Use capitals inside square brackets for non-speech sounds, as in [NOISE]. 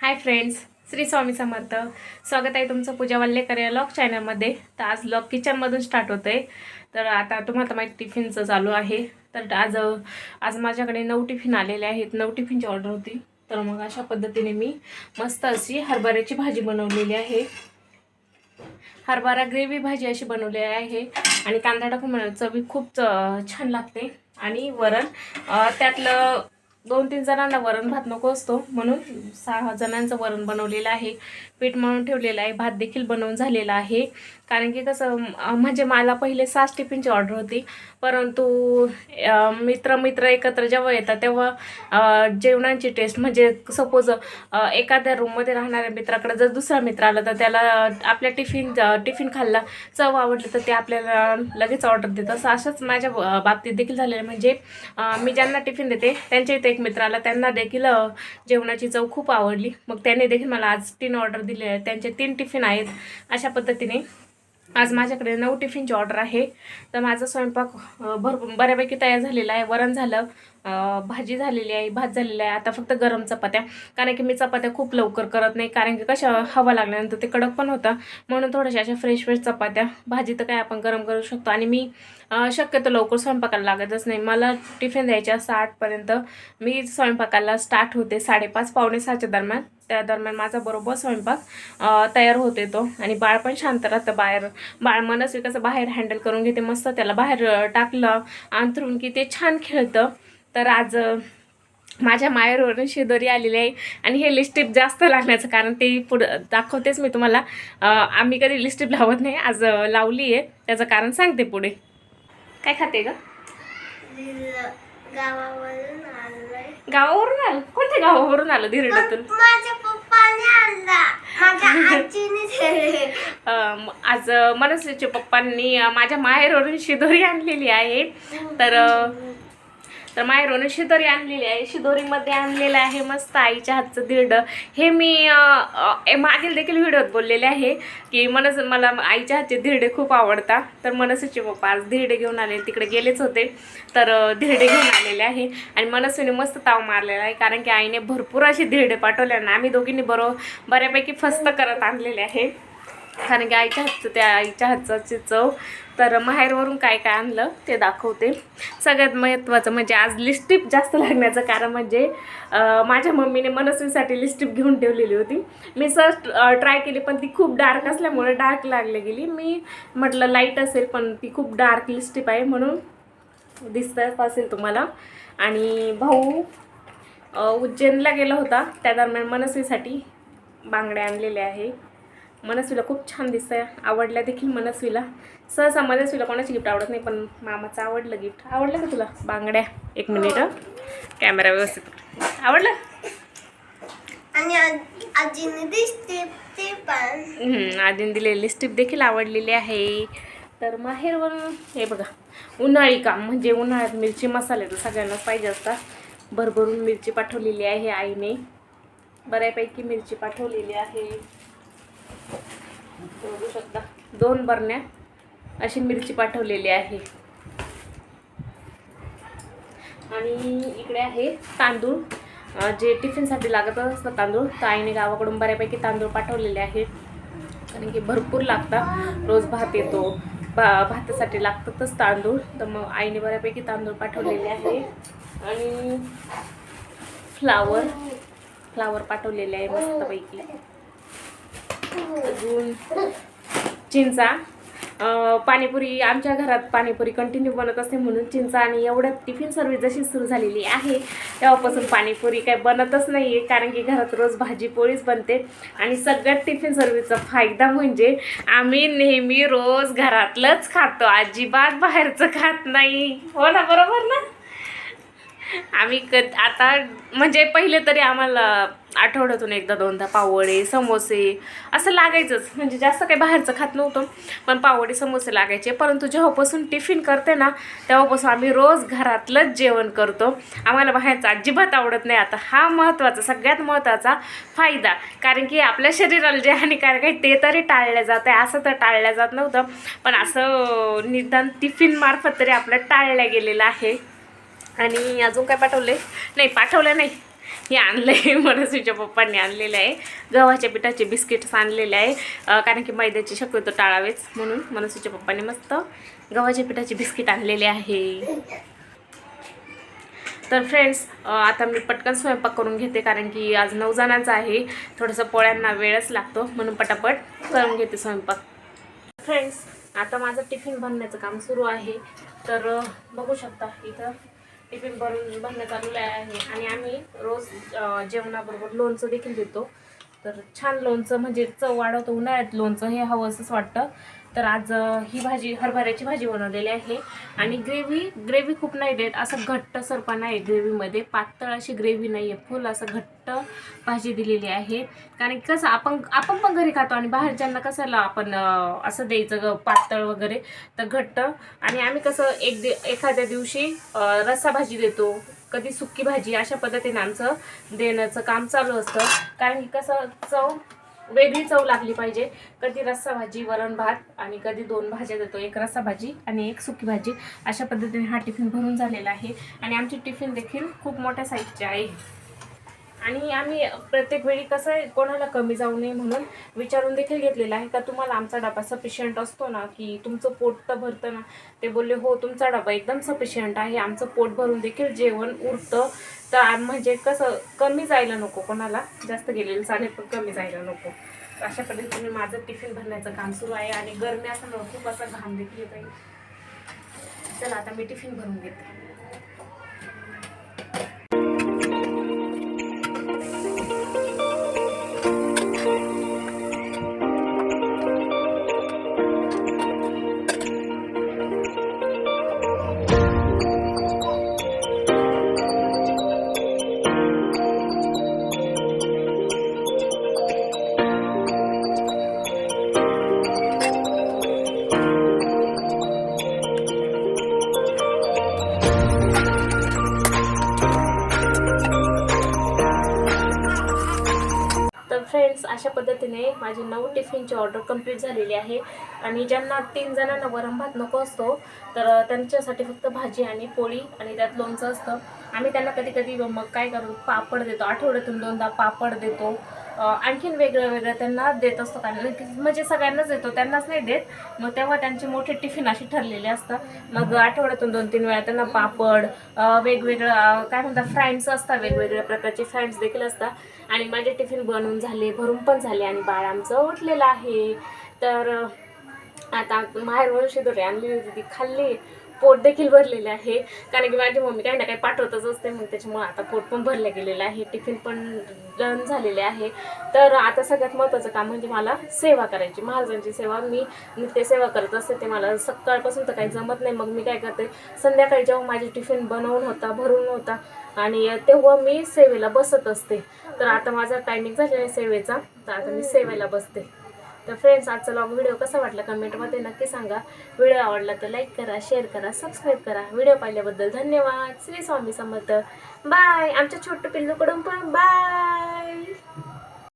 Hi friends Shri Swami Samarth. स्वागत आहे तुमचं पूजा वल्लेकर या लॉग चॅनलमध्ये. तर आज लॉग किचनमधून स्टार्ट होतं आहे तर आता तुम्हाला तर माहिती टिफिनचं चालू आहे. तर आज आज माझ्याकडे नऊ टिफिन आलेले आहेत. नऊ टिफिनची ऑर्डर होती. तर मग अशा पद्धतीने मी मस्त अशी हरभऱ्याची भाजी बनवलेली आहे. हरभरा ग्रेव्ही भाजी अशी बनवलेली आहे. आणि कांदा टाकून चवी खूप छान लागते. आणि वरण त्यातलं दोन तीन जणांना वरण भात नको असतो. म्हणून सहा जणांचं वरण बनवलेलं आहे. पीठ म्हणून ठेवलेलं आहे. भात देखील बनवून झालेला आहे. कारण की कसं म्हणजे मला पहिले सास टिफिनची ऑर्डर होती. परंतु मित्र मित्र एकत्र जेव्हा येतात तेव्हा जेवणांची जेवणाची टेस्ट म्हणजे सपोज एखाद्या रूममध्ये राहणाऱ्या मित्राकडे जर दुसरा मित्र आला तर त्याला आपल्या टिफिन टिफिन खाल्ला चव आवडली तर ते आपल्याला लगेच ऑर्डर देतं असं अशाच माझ्या बाबतीत देखील झालेलं आहे. म्हणजे मी ज्यांना टिफिन देते त्यांच्या इथे एक मित्राला त्यांना देखील जेवणाची चव खूप आवडली. मग त्याने देखील मला आज तीन ऑर्डर दिले आहेत. त्यांचे तीन टिफिन आहेत. अशा पद्धतीने आज माझ्याकडे नऊ टिफिनची ऑर्डर आहे. तर माझा स्वयंपाक भरपूर बऱ्यापैकी तयार झालेला आहे. वरण झालं भाजी झालेली आहे भात झालेला आहे. आता फक्त गरम चपात्या. कारण की मी चपात्या खूप लवकर करत नाही. कारण की कशा हवा लागल्यानंतर ते कडक पण होतं. म्हणून थोड्याशा अशा फ्रेश फ्रेश चपात्या भाजी तर काय आपण गरम करू शकतो. आणि मी शक्यतो लवकर स्वयंपाकाला लागतच नाही. मला टिफिन द्यायच्या असं आठपर्यंत. मी स्वयंपाकाला स्टार्ट होते साडेपाच पावणे सहाच्या दरम्यान. त्या दरम्यान माझा बरोबर स्वयंपाक तयार होते तो आणि बाळ पण शांत राहतं बाहेर. बाळ मनस्वी कसं बाहेर हँडल करून घेते मस्त त्याला बाहेर टाकलं अंथरून की ते छान खेळतं. तर आज माझ्या माहेरवरून शिदोरी आलेली आहे आणि हे लिस्टिप जास्त लागण्याचं कारण ते पुढं दाखवतेच मी तुम्हाला. आम्ही कधी लिस्टिप लावत नाही. आज लावली आहे. त्याचं कारण सांगते पुढे. काय खाते ग. गावावरून आलं? कोणत्या गावावरून आलं धिरडातून [LAUGHS] आज अं, मनस्वीच्या पप्पांनी माझ्या माहेरवरून शिदोरी आणलेली आहे. तर तर माहेरवरून शिदोरी आणलेली आहे. शिदोरीमध्ये आणलेलं आहे मस्त आईच्या हातचं धिरडं हे मी मागील देखील व्हिडिओत बोललेले आहे की मनस मला आईच्या हातचे धिरडे खूप आवडतात. तर मनसेचे पप्पा आज धिरडे घेऊन आले. तिकडे गेलेच होते. तर धिरडे घेऊन आलेले आहे. आणि मनस्वीने मस्त ताव मारलेला आहे. कारण की आईने भरपूर असे धिरडे पाठवले ना आम्ही दोघींनी बरोबर बऱ्यापैकी फस्त करत आणलेले आहे. कारण की आईच्या हातचं त्या आईच्या हातचं चव तर माहेरवरून काय काय आणलं ते दाखवते. सगळ्यात महत्त्वाचं म्हणजे आज लिस्टिप जास्त लागण्याचं कारण म्हणजे माझ्या मम्मीने मनस्वीसाठी लिस्टिप घेऊन ठेवलेली होती. मी सर्च ट्राय केली पण ती खूप डार्क असल्यामुळे डार्क लागली गेली. मी म्हटलं लाइट असेल पण ती खूप डार्क लिस्टिप आहे म्हणून दिसत असेल तुम्हाला. आणि भाऊ उज्जैनला गेला होता. त्या दरम्यान मनस्वीसाठी बांगड्या आणलेल्या आहे. मनस्वीला खूप छान दिसत आहे आवडल्या देखील मनस्वीला. सहसा मनस्वीला कोणाची गिफ्ट आवडत नाही पण मामाचं आवडलं गिफ्ट आवडलं का तुला? बांगड्या. एक मिनिट. कॅमेरा व्यवस्थित. आवडलं? आणि आज- आजीने दिलेली स्टिप देखील आवडलेली आहे. तर माहेरवरून हे बघा. उन्हाळी काम म्हणजे उन्हाळ्यात मिरची मसाले तर सगळ्यांनाच पाहिजे असतात. भरभरून मिरची पाठवलेली आहे आईने. बऱ्यापैकी मिरची पाठवलेली आहे. बघू शकता दोन बरण्या अशी मिरची पाठवलेली आहे. आणि इकडे आहे तांदूळ. जे टिफिनसाठी लागत असतं तांदूळ तर आईने गावाकडून बऱ्यापैकी तांदूळ पाठवलेले आहेत कारण की भरपूर लागतात. रोज भात येतो. भा भातासाठी लागतातच तांदूळ. तर मग आईने बऱ्यापैकी तांदूळ पाठवलेले आहे. आणि फ्लावर फ्लावर पाठवलेले आहे मस्तपैकी. अजून चिंचा पाणीपुरी आमच्या घरात पाणीपुरी कंटिन्यू बनत असते म्हणून चिंचा आणि एवढ्या टिफिन सर्व्हिस जशी सुरू झालेली आहे तेव्हापासून पाणीपुरी काय बनतच नाही आहे कारण की घरात रोज भाजी पोळीच बनते. आणि सगळ्यात टिफिन सर्व्हिसचा फायदा म्हणजे आम्ही नेहमी रोज घरातलंच खातो. अजिबात बाहेरचं खात नाही. हो ना बरोबर ना? आम्ही क आता म्हणजे पहिले तरी आम्हाला आठवड्यातून एकदा दोनदा पावडे समोसे असं लागायचंच. म्हणजे जास्त काही बाहेरचं खात नव्हतं पण पावडे समोसे लागायचे. परंतु जेव्हापासून टिफिन करते ना तेव्हापासून आम्ही रोज घरातलंच जेवण करतो. आम्हाला बाहेरचं अजिबात आवडत नाही. आता हा महत्त्वाचा सगळ्यात महत्त्वाचा फायदा. कारण की आपल्या शरीराला जे हानिकारक आहे ते तरी टाळलं जात आहे असं तर टाळलं जात नव्हतं पण असं निदान टिफिनमार्फत तरी आपलं टाळलं गेलेलं आहे. आणि अजून काय पाठवले नाही पाठवलं नाही. हे आणलं आहे [LAUGHS] मनस्वीच्या पप्पांनी आणलेलं आहे. गव्हाच्या पिठाचे बिस्किट्स आणलेले आहे. कारण की मैद्याची शक्यतो टाळावेच म्हणून मनस्वीच्या पप्पांनी मस्त गव्हाच्या पिठाचे बिस्किट आणलेले आहे. तर फ्रेंड्स आता मी पटकन स्वयंपाक करून घेते कारण की आज नऊ जणांचा आहे. थोडंसं पोळ्यांना वेळच लागतो म्हणून पटापट करून घेते स्वयंपाक. फ्रेंड्स आता माझं टिफिन बनण्याचं काम सुरू आहे. तर बघू शकता इथं. टिफिन बनवून बनणं चालू आहे. आणि आम्ही रोज जेवणाबरोबर लोणचं देखील देतो. तर छान लोणचं म्हणजे चव वाढवतं उन्हाळ्यात लोणचं हे हवं असंच वाटतं. तर आज ही भाजी हरभऱ्याची भाजी बनवलेली आहे. आणि ग्रेव्ही ग्रेव्ही खूप नाही देत. असं घट्ट सरपणा आहे ग्रेव्हीमध्ये. पातळ अशी ग्रेव्ही नाही आहे फुल असं घट्ट भाजी दिलेली आहे. कारण की कसं आपण आपण पण घरी खातो आणि बाहेरच्यांना कशाला आपण असं द्यायचं ग पातळ वगैरे. तर घट्ट. आणि आम्ही कसं एक दि एखाद्या दिवशी रस्सा भाजी देतो. कधी सुक्की भाजी अशा पद्धतीने आमचं देण्याचं काम चालू असतं. कारण की कसं चव वेगळी चव लागली पाहिजे. कधी रस्सा भाजी वरण भात आणि कधी दोन भाज्या देतो. एक रस्सा भाजी आणि एक सुकी भाजी. अशा पद्धतीने हा टिफिन भरून झालेला आहे. आणि आमची टिफिन देखील खूप मोठ्या साईजची आहे. आणि आम्ही प्रत्येक वेळी कसं आहे कोणाला कमी जाऊ नये म्हणून विचारून देखील घेतलेलं आहे. का तुम्हाला आमचा डबा सफिशियंट असतो ना की तुमचं पोट तर भरतं ना? ते बोलले हो तुमचा डबा एकदम सफिशियंट आहे. आमचं पोट भरून देखील जेवण उरतं. तर म्हणजे कसं कमी जायला नको कोणाला. जास्त गेलेलं चालेल पण कमी जायला नको. तर अशा पद्धतीने माझं टिफिन भरण्याचं काम सुरू आहे आणि गरमी असल्यामुळे खूप असा घाम देखील येत आहे. चला आता मी टिफिन भरून घेते. फ्रेंड्स अशा पद्धतीने माझी नऊ टिफिनची ऑर्डर कंप्लीट झालेली आहे. आणि ज्यांना तीन जणांना वरण भात नको असतो तर त्यांच्यासाठी फक्त भाजी आणि पोळी आणि त्यात लोणचं असतं. आम्ही त्यांना कधी कधी मग काय करतो पापड देतो. आठवड्यातून दोनदा पापड देतो. आणखीन वेगळं वेगळं त्यांना देत असतो कारण म्हणजे सगळ्यांनाच देतो त्यांनाच नाही देत. मग तेव्हा त्यांचे मोठे टिफिन असे ठरलेले असतात. मग आठवड्यातून दोन तीन वेळा त्यांना पापड वेगवेगळं काय म्हणतात फ्राईड्स असतात वेगवेगळ्या प्रकारचे फ्राईड्स देखील असतात. आणि माझे टिफिन बनवून झाले भरून पण झाले आणि बाळ आमचं उठलेलं आहे. तर आता माहेरवरून शिदोरी आणली होती ती खाल्ली. पोट देखील भरलेले आहे. कारण की माझी मम्मी काही ना काही पाठवतच असते मग त्याच्यामुळे आता पोट पण भरलं गेलेलं आहे. टिफिन पण डन झालेले आहे. तर आता सगळ्यात महत्त्वाचं काम म्हणजे मला सेवा करायची. महाराजांची सेवा मी नित्य सेवा करत असते. ते मला सकाळपासून तर काही जमत नाही. मग मी काय करते? संध्याकाळी जेव्हा माझे टिफिन बनवून होता भरून होता आणि तेव्हा मी सेवेला बसत असते. तर आता माझा टायमिंग झालेला आहे सेवेचा. तर आता मी सेवेला बसते. तर फ्रेंड्स आजचा लॉग व्हिडिओ कसा वाटला कमेंटमध्ये नक्की सांगा. व्हिडिओ आवडला तर लाईक करा शेअर करा सबस्क्राईब करा. व्हिडिओ पाहिल्याबद्दल धन्यवाद. श्री स्वामी समर्थ. बाय आमच्या छोटं पिल्लूकडून पण बाय